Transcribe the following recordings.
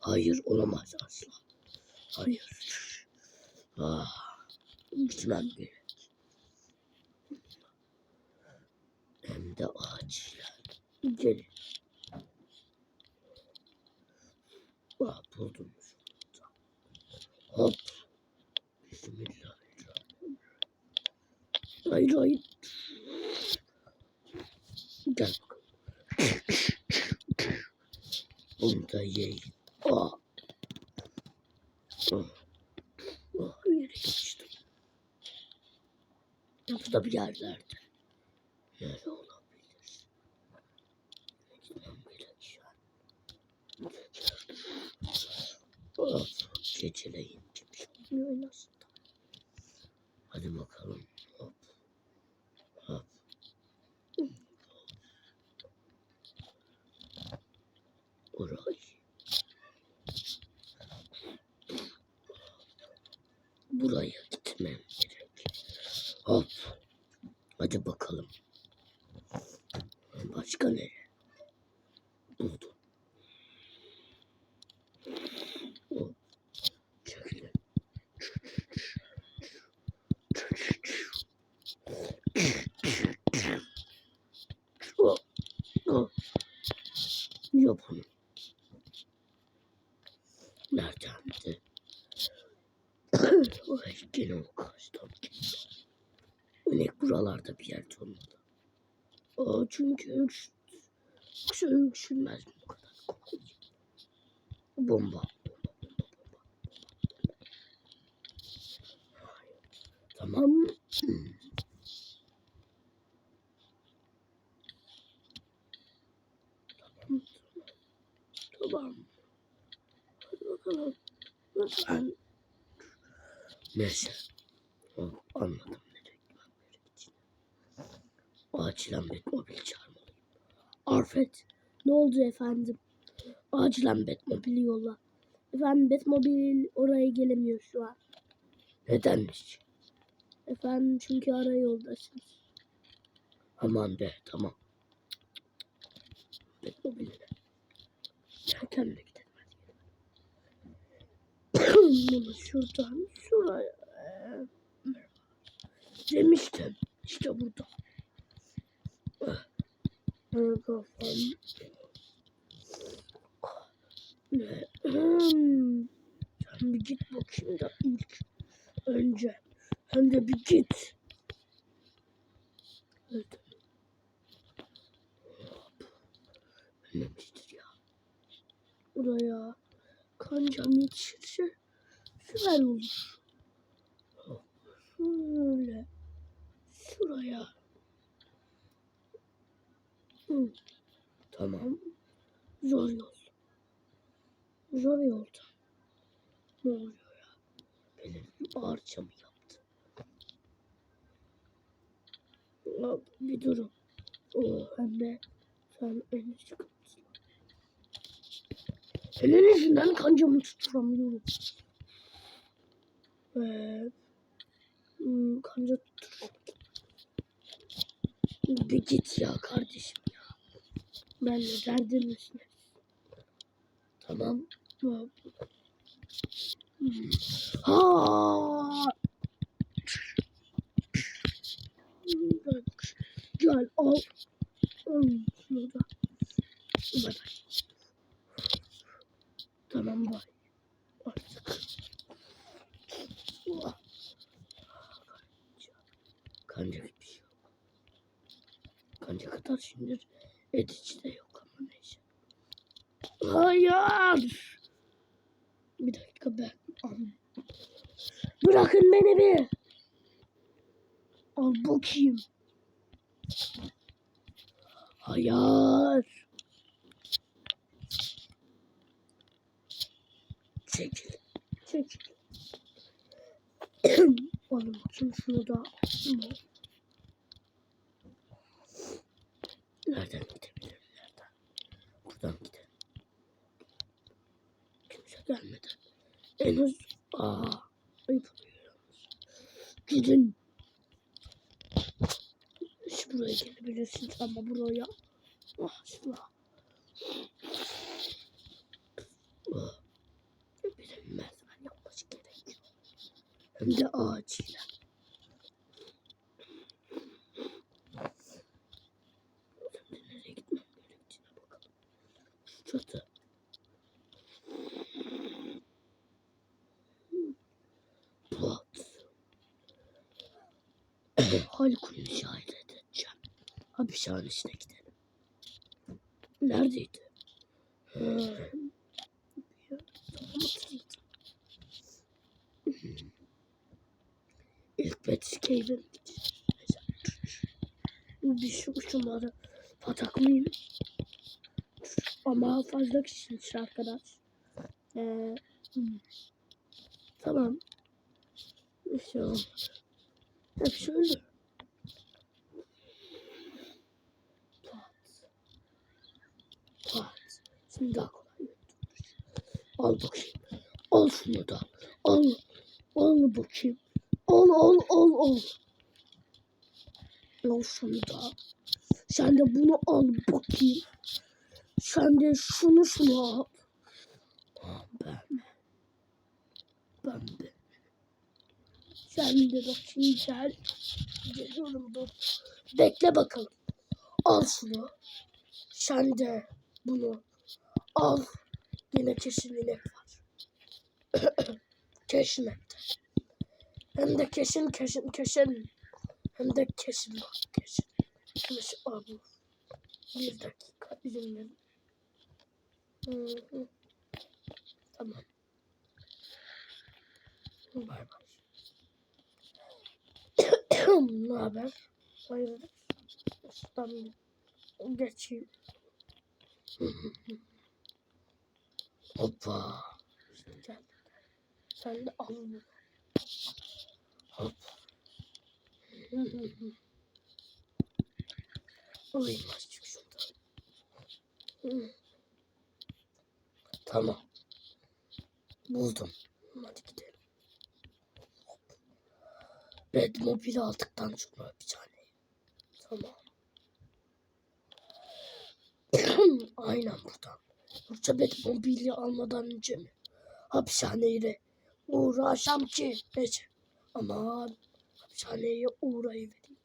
Hayır olamaz asla. Hayır. Ah, gitmem gerek. Hem de acilen. Gelin. Ah, buldum. Hop. Bismillahirrahmanirrahim. Hayır hayır. Gel bakalım. Bunu da yiyin. Ah. Ah. Ah, yere geçtim. Burada bir yerlerde. Nerede olabilir? Ah, geceleyin kimse olmuyor en azından. Hadi bakalım. Hop. Hop. Burayı. Buraya gitmem gerek. Hop. Hadi bakalım. Başka ne? Buldum. Hop. Çekilin. Hop. Hop. Yapın. Neredendi? O kaçtan. İnek buralarda bir yerde olmalı. Aa, çünkü öks, kuşa öksürmez bu kadar kolay. Bomba. Tamam. Hmm. Tamam. Tamam. Hadi bakalım. Lütfen. Neyse. Anladım. Acilen Batmobil çağırmalıyım. Arfet. Ne oldu efendim? Acilen Batmobil'i yolla. Efendim Batmobil oraya gelemiyor şu an. Nedenmiş? Efendim çünkü ara yoldasınız. Aman be tamam. Batmobil'e. Erken. Bunu şuradan şuraya. Demiştim. İşte burada. Kafam. Sen bir git bakayım da ilk önce. Hem de bir git. Evet. Önemlidir ya. Buraya kancam yetişirse süper olur. Şöyle. Şuraya. Hı. Tamam. Zor yol. Zor yolda. Ne oluyor ya? Benim ağırça mı yaptı? Ya, bir durun. Oo, hem de sen en sıkıntısı. Senin yüzünden kancamı tutturamıyorum. Hmm, kanca tutur. Bir git ya kardeşim ya. Ben de derdin Tamam. Hop. Hmm. Ha. Hmm, Gel, gel al. Hmm, Şunu da. Bay bay. Tamam bay. Artık. Ah. Kanca bir şey yok. Kanca kadar şimdi edici de yok ama neyse. Hayır. Bir dakika ben. Am- Bırakın beni bir. Al bakayım. Hayır. Çekil. Çekil. Alın bakayım şunu da. Nereden gidebilirim? Nereden? Buradan gidelim. Kimse gelmeden. En az... Aa, ayıp. Gidin. Hiç buraya gelebilirsiniz ama buraya asla. Bilinmez ben yapması gerekiyor. Hem de acilen. Hapishanesine gidelim. Neredeydi? İlk mi gideceğiz? Bir şu şunları pataklayayım. Ama fazla kişiymiş arkadaş. Ee. Tamam. Bir şey olmadı. Şimdi daha kolay. Al bakayım. Al şunu da. Al. Al bakayım. Al al al al. Al şunu da. Sen de bunu al bakayım. Sen de şunu şunu al. Ah, Ben. Ben de. Sen de bakayım gel. Geliyorum dur. Bekle bakalım. Al şunu. Sen de bunu al. Yine kesin inek var. kesin hem de. Hem de kesin kesin kesin. Hem de kesin bak kesin. Kesin abi. Bir dakika izin verin. Tamam. Bay bay. ne haber? Hayırdır? Bir geçeyim. Hoppa. Sen de al bunu. Hop. Azıcık şundan. Hı. Tamam. Buldum. Hadi gidelim. Batmobile aldıktan sonra bir tane. Tamam. Aynen buradan. Yoksa Batmobile'i almadan önce mi? Hapishaneyle uğraşam ki. Neyse. Aman hapishaneye uğrayıvereyim.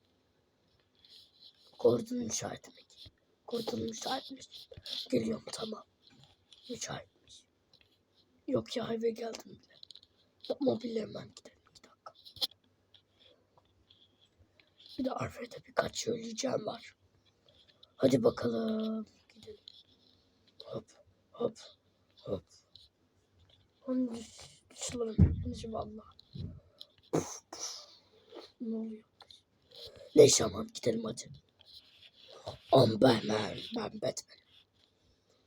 Gordon müsaitmiş. Gordon müsaitmiş. Geliyorum tamam. Müsaitmiş. Yok ya eve geldim bile. Mobille hemen gidelim. Bir dakika. Bir de Alfred'e birkaç söyleyeceğim var. Hadi bakalım. Hop hop. Onu düş. Neyse valla. Ne oluyor? Neyse aman gidelim hadi. Am ben ben ben Batman.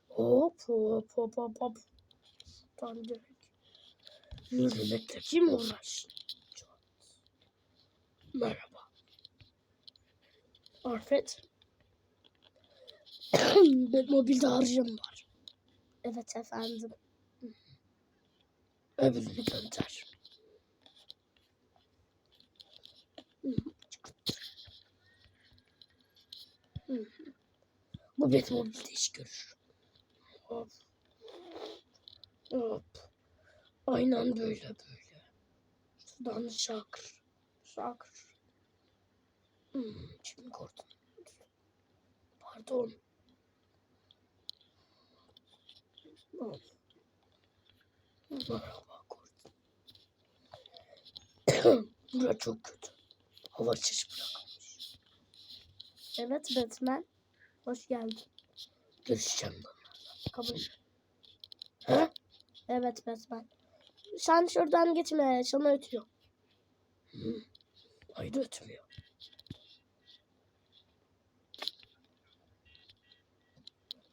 Hop hop hop hop hop. Şuradan direkt. Yürümekle kim uğraşsın? Merhaba. Alfred. Batmobile'de harcım var. Evet efendim. Öbürünü gönder. Bu Batmobile'de iş görür. Hop. Hop. Aynen böyle böyle. Şuradan şakır. Şakır. Hmm, şimdi gördüm. Pardon. Hop. Merhaba Gordon. Bura çok kötü. Hava çeşit bırakılmış. Evet Batman. Hoş geldin. Görüşeceğim ben. Kabul. Ha? Evet Batman. Sen şuradan gitme. Sana ötüyor. Hı. Hayır ötmüyor.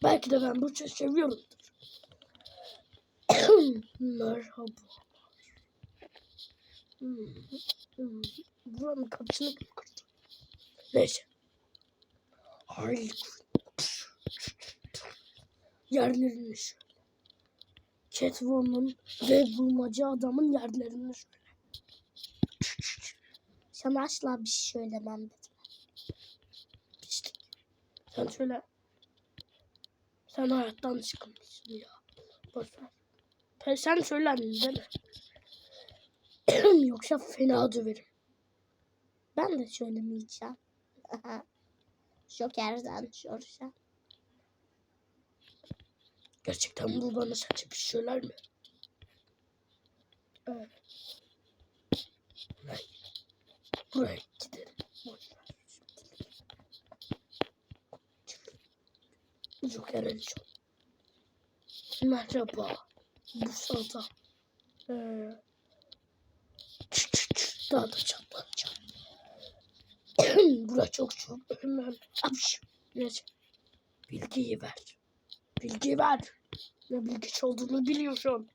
Belki de ben Burç'u seviyorumdur. Merhaba. Hmm, hmm. Buranın kapısını kim kırdı? Neyse. Harley. Yerlerini şöyle. Catwoman ve bulmaca adamın yerlerini şöyle. Sana asla bir şey söylemem. Pislik. Sen şöyle. Sen hayattan sıkılmışsın ya. Boş ver. Pe- Sen değil mi? Yoksa fena döverim. Ben de söylemeyeceğim. Joker'den soracağım. Gerçekten bu bana sence bir şey söyler mi? Evet. Buraya gidelim. Joker en son. Merhaba. Bu sırada. Ee, daha da çatlatacağım. Bura çok çok. Apş. Neyse. Bilgiyi ver. Bilgi ver. Ne bilgisi olduğunu biliyorsun.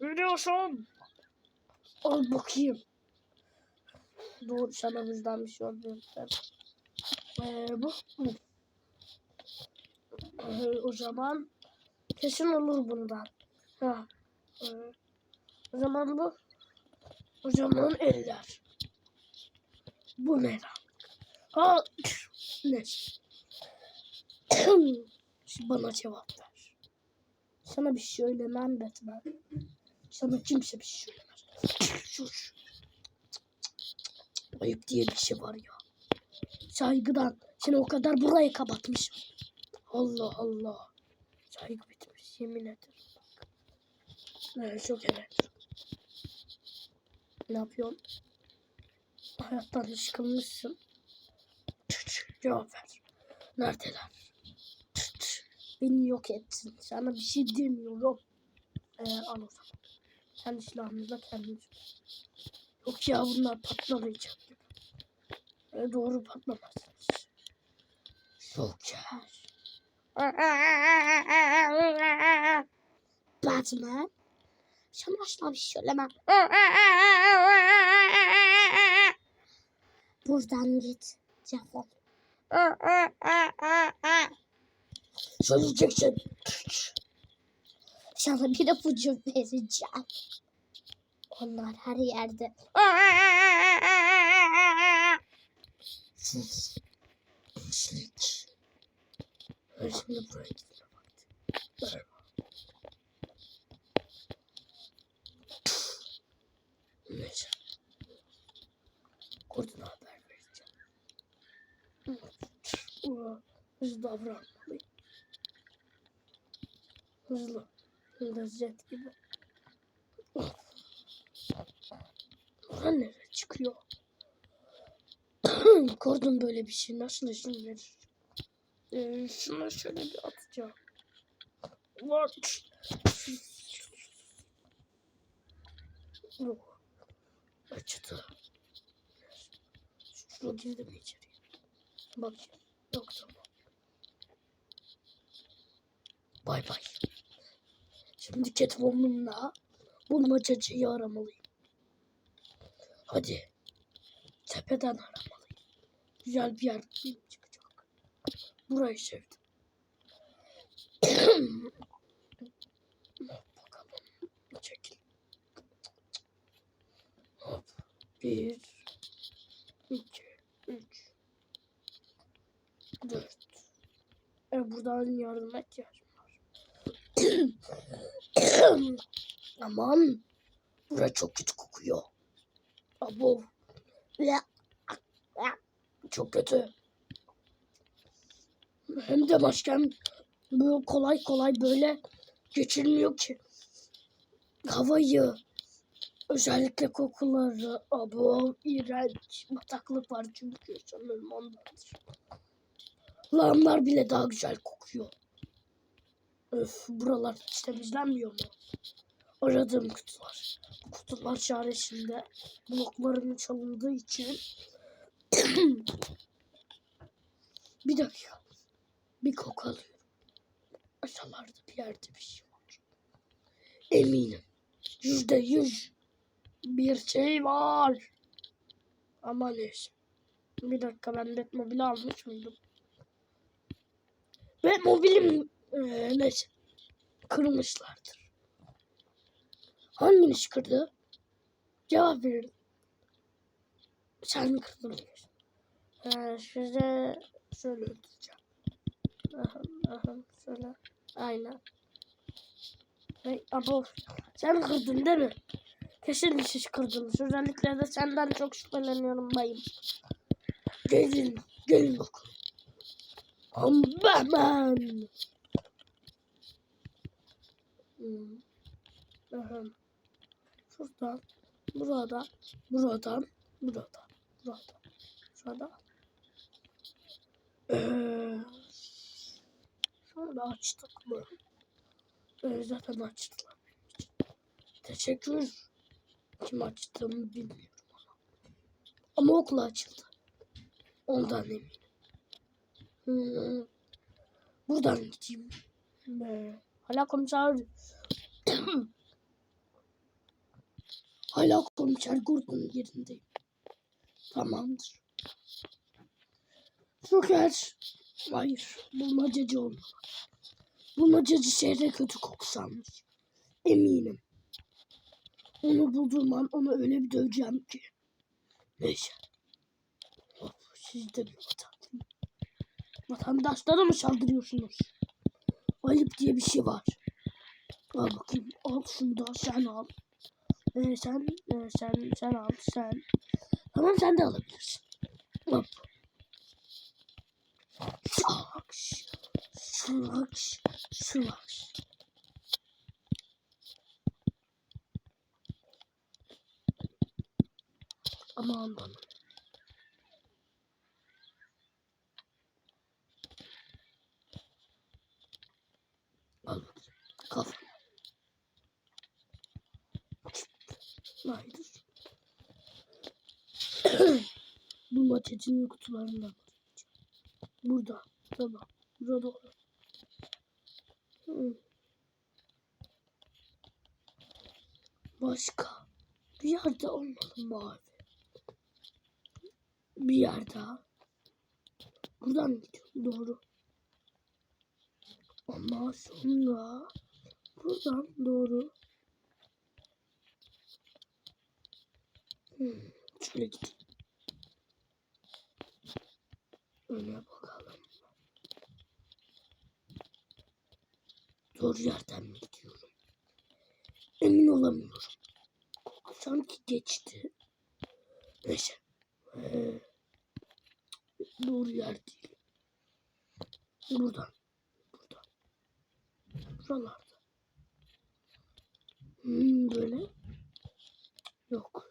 Biliyorsun. Al bakayım. Doğru sana bizden bir şey olmuyor. Ee, bu. Ee, o zaman kesin olur bundan. Ha. Ee, o zaman bu. O zaman eller. Bu lan? Ha. Ne? Bana cevap ver. Sana bir şey söylemem Batman. Sana kimse bir şey söylemez. Sus. Ayıp diye bir şey var ya. Saygıdan seni o kadar buraya kapatmışım. Allah Allah. Saygı bitmiş yemin ederim. Evet, çok evet. Ne yapıyorsun? Hayattan sıkılmışsın. Cevap ver. Neredeler? Beni yok ettin. Sana bir şey demiyorum. Ee, al o zaman. Kendi silahınızla kendiniz. Yok ya bunlar patlamayacak. E, doğru patlamazsınız. Joker. Batman. Sana bir şey söylemem. Buradan git. Defol. Söyleyeceksin. Sana bir ipucu vereceğim. Onlar her yerde. Sus. Pislik. Ben şimdi buraya gitme vakti. Merhaba. Neyse. Kurduna haber vereceğim. Ulan, Hızlı davranmalıyım. Hızlı. Lezzet gibi. Buradan nereye çıkıyor? Kordon böyle bir şey nasıl izin verir? Ee, şuna şöyle bir atacağım. Ulan. Yok. Acıdı. Şuraya girdim içeriye. Bakayım. Yok tamam. Bay bay. Şimdi Catwoman'la bulmacacıyı aramalıyım. Hadi. Tepeden aramalıyım. Güzel bir yer çıkacak. Burayı sevdim. Bakalım. Çekil. Hop. Bir. iki, Üç. Dört. E, buradan yardıma ihtiyacım var. Aman. Bura çok kötü kokuyor. Abo. Çok kötü. Hem de maskem böyle kolay kolay böyle geçilmiyor ki. Havayı özellikle kokuları abo iğrenç bataklık var çünkü sanırım ondandır. Lağımlar bile daha güzel kokuyor. Öf buralar hiç temizlenmiyor mu? Aradığım kutular. Kutular çaresinde bloklarım çalındığı için bir dakika. Bir koku alıyorum. Aşağılarda bir yerde bir şey var. Eminim. Yüzde yüz bir şey var. Ama neyse. Bir dakika ben Batmobile'i almış mıydım? Batmobile'im neyse. Kırmışlardır. Hanginiz kırdı? Cevap verin. Sen mi kırdın? Ee, size şöyle ödeyeceğim. Aha, aha, şöyle. Aynen. Hey, abo, sen kırdın değil mi? Kesin siz kırdınız. Özellikle de senden çok şüpheleniyorum bayım. Gelin, gelin bakalım. Ambaman. Hmm. Aha. Şuradan, buradan, buradan, buradan, buradan, şuradan. Ee, şunu açtık mı? Ee, zaten açtılar. Teşekkür. Kim açtığımı bilmiyorum ama. Ama okul açıldı. Ondan eminim. Hmm. Buradan gideyim. Ee, hala komiser Hala komiser Gordon'un yerindeyim. Tamamdır. Joker. Hayır. Bulmacacı olmalı. Bulmacacı şehre kötü koku salmış. Eminim. Onu bulduğum an onu öyle bir döveceğim ki. Neyse. Hop, siz de bir vatan. Vatandaşlara mı saldırıyorsunuz? Ayıp diye bir şey var. Al bakayım. Al şunu da sen al. Ee, sen, e, sen, sen al, sen. Tamam sen de alabilirsin. Hop. Şaks. Şaks. Şaks. Aman bana. Al bakayım. Kafana. Hayır. Bu maçacının kutularından. Burada. Tamam. Burada doğru. Hı. Başka. Bir yerde olmalı mavi. Bir yer daha. Buradan gidiyorum? Doğru. Ama sonra buradan doğru. Hmm. Öne bakalım. Doğru yerden mi gidiyorum? Emin olamıyorum. Sanki geçti. Neyse. Ee, doğru yer değil. Buradan. Buradan. Buralarda. Hmm, böyle. Yok.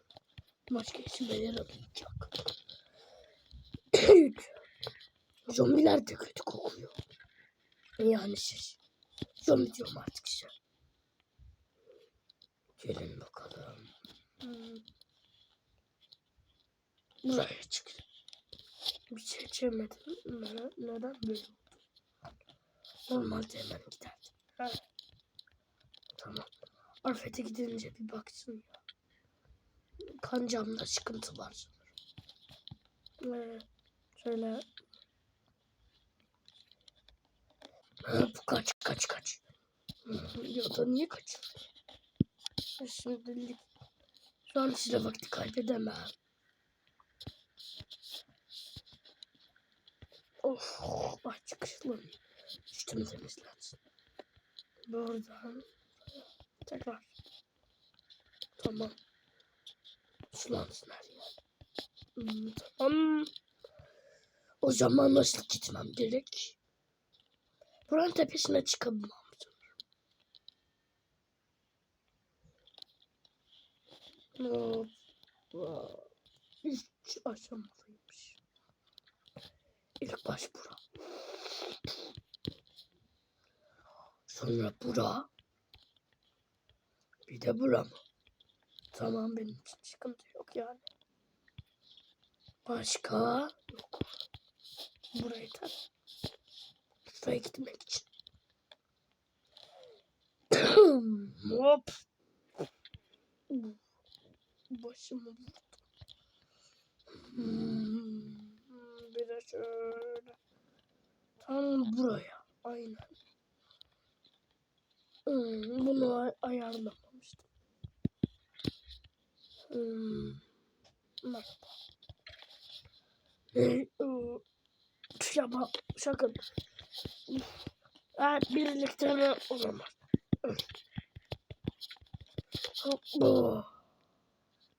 Başka işime yaramayacak. Zombiler de kötü kokuyor. Yani siz. Zombi diyorum artık size. Gelin bakalım. Buraya çık. bir şey içemedim. Ne- Neden böyle oldu? Normalde hemen giderdim. Ha. Tamam. Arfet'e gidince bir baksın ya. Kancamda sıkıntı var. Ee, şöyle bu kaç kaç kaç. Ya da niye kaçıyor? şimdilik Şu an size vakti kaybedemem. Of, ay çıkışlı. Üstümü temizlensin. buradan tekrar Tamam. Sulansın her yer. Hmm, tamam. O zaman nasıl gitmem gerek? Buranın tepesine çıkabilmem. Hoppa. Üç aşamalıymış. İlk baş bura. Sonra bura. Bir de bura mı? Tamam benim için sıkıntı yok yani. Başka yok. Burayı da şuraya gitmek için. Hop. Başımı vurdu. Hmm. Bir de şöyle. Tam buraya. Aynen. Hmm, bunu ay- ayarlamamıştım. Yapma sakın. Evet birlikte mi olamaz. Oh.